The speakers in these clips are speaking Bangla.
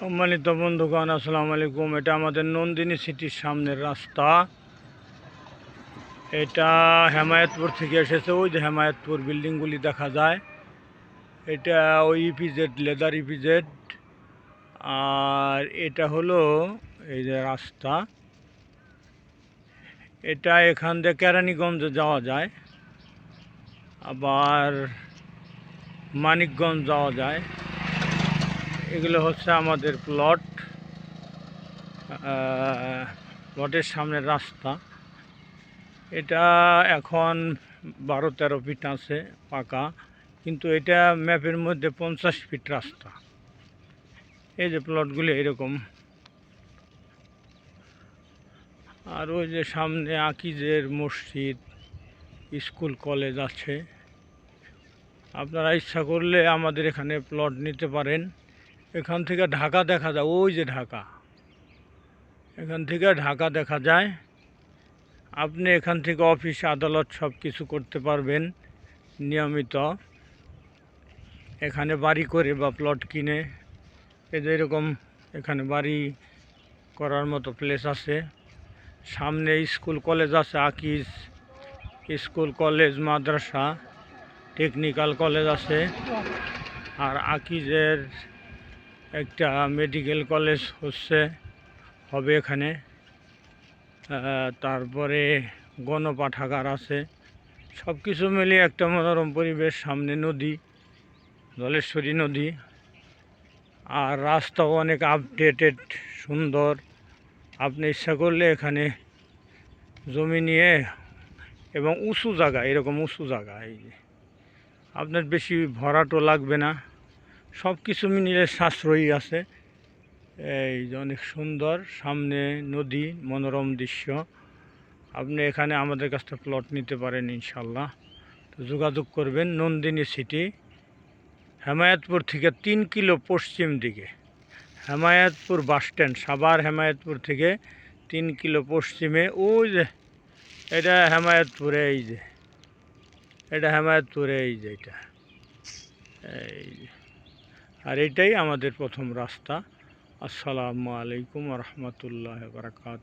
সম্মানিত বন্ধুগণ, আসসালামু আলাইকুম। এটা আমাদের নন্দিনী সিটির সামনের রাস্তা। এটা হেমায়তপুর থেকে এসেছে। ওই যে হেমায়তপুর বিল্ডিংগুলি দেখা যায়। এটা ওই ইপিজেড, লেদার ইপিজেড। আর এটা হলো এই যে রাস্তা। এটা এখান থেকে কেরানীগঞ্জে যাওয়া যায়। আবার মানিকগঞ্জ যাওয়া যায়। এগুলো হচ্ছে আমাদের প্লট প্লটের সামনের রাস্তা। এটা এখন বারো তেরো ফিট আছে, পাকা। কিন্তু এটা ম্যাপের মধ্যে পঞ্চাশ ফিট রাস্তা। এই যে প্লটগুলি এরকম। আর ওই যে সামনে আকিজের মসজিদ, স্কুল, কলেজ আছে। আপনারা ইচ্ছা করলে আমাদের এখানে প্লট নিতে পারেন। এখান থেকে ঢাকা দেখা যায়, ওই যে ঢাকা। এখান থেকে ঢাকা দেখা যায়। আপনি এখান থেকে অফিস, আদালত সব কিছু করতে পারবেন, নিয়মিত। এখানে বাড়ি করে বা প্লট কিনে, এই যে এরকম এখানে বাড়ি করার মতো প্লেস আছে। সামনে স্কুল, কলেজ আছে আকিজ স্কুল, কলেজ, মাদ্রাসা টেকনিক্যাল কলেজ আছে। আর আকিজের একটা মেডিকেল কলেজ হচ্ছে, হবে এখানে। তারপরে গণপাঠাগার আছে। সব কিছু মিলিয়ে একটা মনোরম পরিবেশ, সামনে নদী জলেশ্বরী নদী। আর রাস্তাও অনেক আপডেটেড সুন্দর। আপনি ইচ্ছা করলে এখানে জমি নিয়ে এবং উঁচু জায়গা, এরকম উঁচু জায়গা, এই যে। আপনার বেশি ভরাটও লাগবে না। সব কিছু মিলিয়ে সাশ্রয়ী আছে। এই অনেক সুন্দর, সামনে নদী, মনোরম দৃশ্য। আপনি এখানে আমাদের কাছ থেকে প্লট নিতে পারেন ইনশাল্লাহ তো যোগাযোগ করবেন নন্দিনী সিটি হেমায়তপুর থেকে তিন কিলো পশ্চিম দিকে। হেমায়তপুর বাস স্ট্যান্ড সাভার হেমায়তপুর থেকে তিন কিলো পশ্চিমে। ওই যে, এটা হেমায়তপুরে, এই যে, এটা হেমায়তপুরে, এই যে এটা। এই যে। আর এটাই আমাদের প্রথম রাস্তা। আসসালামু আলাইকুম রহমতুল্লাহ বারাকাত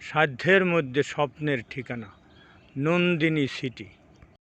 সাধ্যের মধ্যে স্বপ্নের ঠিকানা, নন্দিনী সিটি।